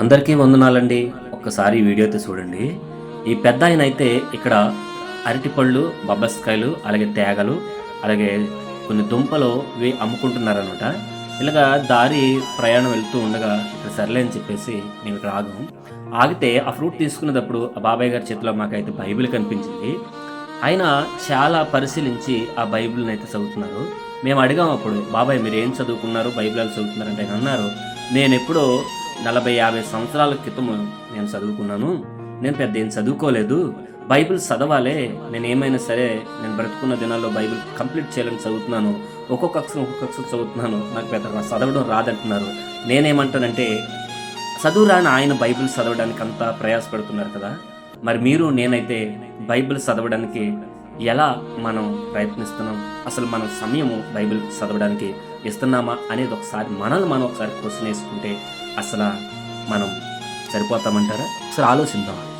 అందరికీ వందనాలండి. ఒక్కసారి వీడియో అయితే చూడండి. ఈ పెద్ద ఆయన అయితే ఇక్కడ అరటిపళ్ళు బబ్బస్కాయలు అలాగే తేగలు అలాగే కొన్ని దుంపలు ఇవి అమ్ముకుంటున్నారనమాట ఇలాగా దారి ప్రయాణం వెళ్తూ ఉండగా ఇక్కడ సర్లే అని చెప్పేసి మేము ఇక్కడ ఆగాం. ఆగితే ఆ ఫ్రూట్ తీసుకునేటప్పుడు ఆ బాబాయ్ గారి చేతిలో మాకైతే బైబిల్ కనిపించింది. ఆయన చాలా పరిశీలించి ఆ బైబిల్ని అయితే చదువుతున్నారు. మేము అడిగాం అప్పుడు బాబాయ్ మీరు ఏం చదువుకున్నారు? బైబిల్ ఎలా చదువుతున్నారు అంటే ఆయన అన్నారు. నేను ఎప్పుడో నలభై యాభై సంవత్సరాల క్రితం నేను చదువుకున్నాను. నేను పెద్ద ఏం చదువుకోలేదు. బైబిల్ చదవాలే. నేను ఏమైనా సరే నేను బ్రతుకున్న దినాల్లో బైబిల్ కంప్లీట్ చేయాలని చదువుతున్నాను. ఒక్కొక్క అక్షరం ఒక్కొక్క అక్షరం చదువుతున్నాను. నాకు పెద్ద చదవడం రాదంటున్నారు. నేనేమంటానంటే చదువు రాని ఆయన బైబిల్ చదవడానికి అంతా ప్రయాసపడుతున్నారు కదా. మరి మీరు నేనైతే బైబిల్ చదవడానికి ఎలా మనం ప్రయత్నిస్తున్నాం? అసలు మన సమయము బైబిల్ చదవడానికి ఇస్తున్నామా అనేది ఒకసారి మనల్ని మనం ఒకసారి క్వశ్చన్ వేసుకుంటే అసలు మనం సరిపోతామంటారా? ఒకసారి ఆలోచిద్దాం.